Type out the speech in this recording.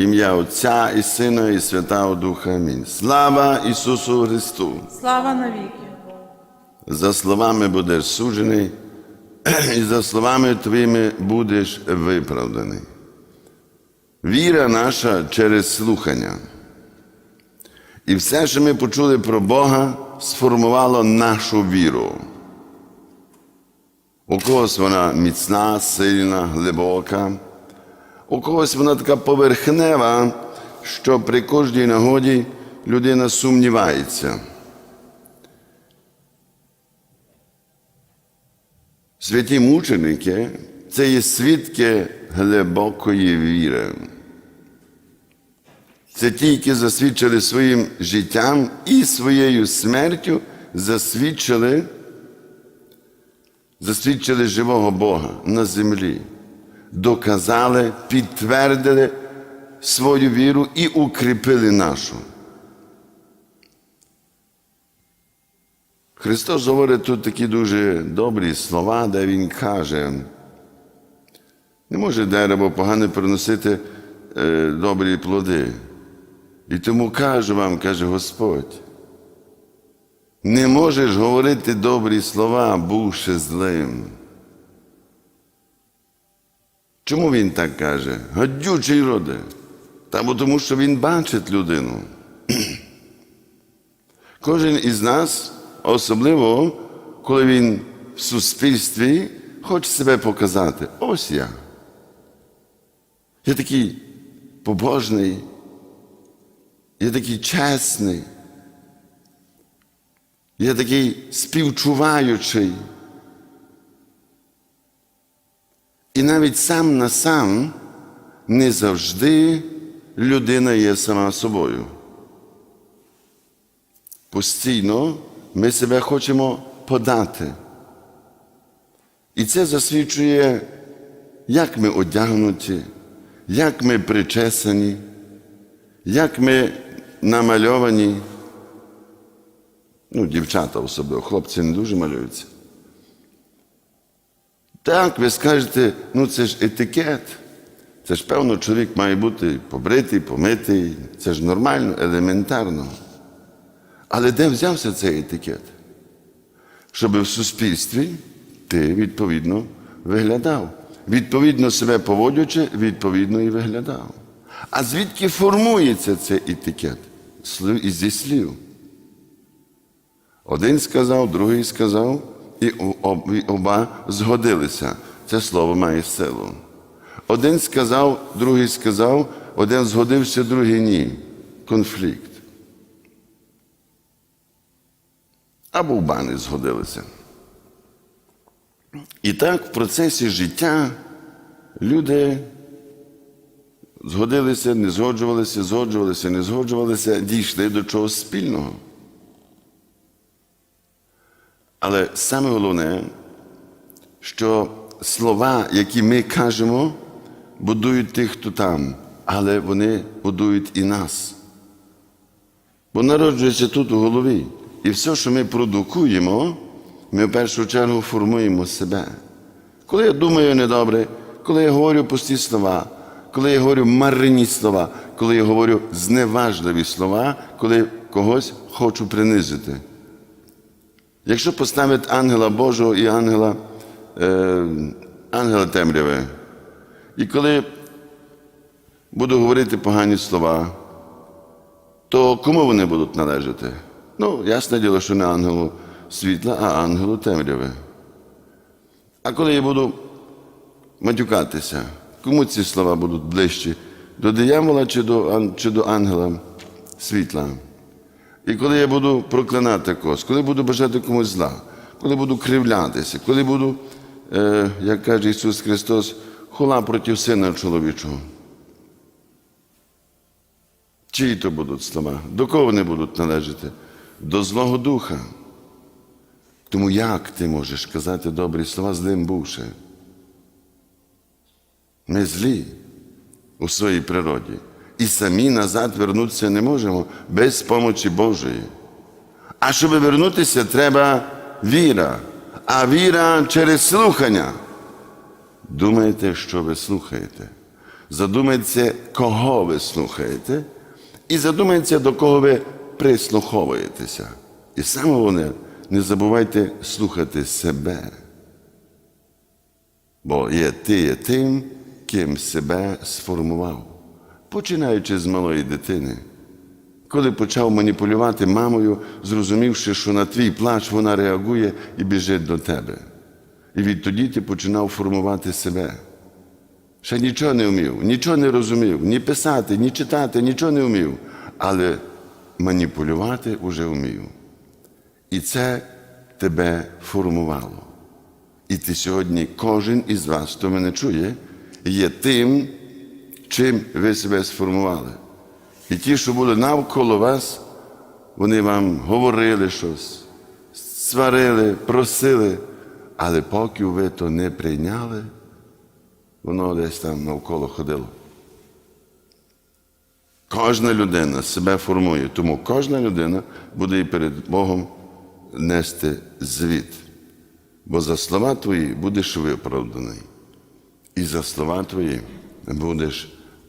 Ім'я Отця і Сина, і Святого Духа. Амінь. Слава Ісусу Христу! Слава навіки. За словами будеш суджений, і за словами твоїми будеш виправданий. Віра наша через слухання. І все, що ми почули про Бога, сформувало нашу віру. У когось вона міцна, сильна, глибока, у когось вона така поверхнева, що при кожній нагоді людина сумнівається. Святі мученики це є свідки глибокої віри. Це ті, які засвідчили своїм життям і своєю смертю засвідчили, засвідчили живого Бога на землі, доказали, підтвердили свою віру і укріпили нашу. Христос говорить тут такі дуже добрі слова, де Він каже, не може дерево погане приносити е, добрі плоди. І тому кажу вам, каже Господь, не можеш говорити добрі слова, бувши злим. Чому він так каже? Гадючий роде. Та бо тому, що він бачить людину. Кожен із нас, особливо, коли він в суспільстві хоче себе показати. Ось я. Я такий побожний, я такий чесний, я такий співчуваючий. І навіть сам на сам не завжди людина є сама собою. Постійно ми себе хочемо подати. І це засвідчує, як ми одягнуті, як ми причесані, як ми намальовані. Ну, дівчата особливо, хлопці не дуже малюються. Так, ви скажете, ну це ж етикет. Це ж певно, чоловік має бути побритий, помитий. Це ж нормально, елементарно. Але де взявся цей етикет? Щоб в суспільстві ти відповідно виглядав. Відповідно себе поводячи, відповідно і виглядав. А звідки формується цей етикет? Слів і зі слів. Один сказав, другий сказав, і оба згодилися. Це слово має силу. Один сказав, другий сказав, один згодився, другий ні. Конфлікт. Або в бани згодилися. І так в процесі життя люди згодилися, не згоджувалися, згоджувалися, не згоджувалися, дійшли до чогось спільного. Але саме головне, що слова, які ми кажемо, будують тих, хто там, але вони будують і нас. Бо народжується тут у голові. І все, що ми продукуємо, ми в першу чергу формуємо себе. Коли я думаю недобре, коли я говорю пусті слова, коли я говорю марні слова, коли я говорю зневажливі слова, коли когось хочу принизити. Якщо поставити ангела Божого і ангела, е, ангела темряви, і коли буду говорити погані слова, то кому вони будуть належати? Ну, ясне діло, що не ангелу світла, а ангелу темряви. А коли я буду матюкатися, кому ці слова будуть ближчі? До диявола чи до, чи до ангела світла? І коли я буду проклинати когось, коли буду бажати комусь зла, коли буду кривлятися, коли буду, е, як каже Ісус Христос, хула проти Сина чоловічого. Чиї то будуть слова? До кого вони будуть належати? До Злого Духа. Тому як ти можеш казати добрі слова злим бувши? Ми злі у своїй природі. І самі назад вернутися не можемо без помочі Божої. А щоб вернутися, треба віра. А віра через слухання. Думаєте, що ви слухаєте? Задумайтеся, кого ви слухаєте, і задумайтеся, до кого ви прислуховуєтеся. І саме головне, не забувайте слухати себе. Бо є ти є тим, ким себе сформував, починаючи з малої дитини. Коли почав маніпулювати мамою, зрозумівши, що на твій плач вона реагує і біжить до тебе. І відтоді ти починав формувати себе. Ще нічого не вмів, нічого не розумів, ні писати, ні читати, нічого не вмів. Але маніпулювати вже вмів. І це тебе формувало. І ти сьогодні, кожен із вас, хто мене чує, є тим, чим ви себе сформували. І ті, що були навколо вас, вони вам говорили щось, сварили, просили, але поки ви то не прийняли, воно десь там навколо ходило. Кожна людина себе формує, тому кожна людина буде і перед Богом нести звіт. Бо за слова твої будеш виправданий, і за слова твої будеш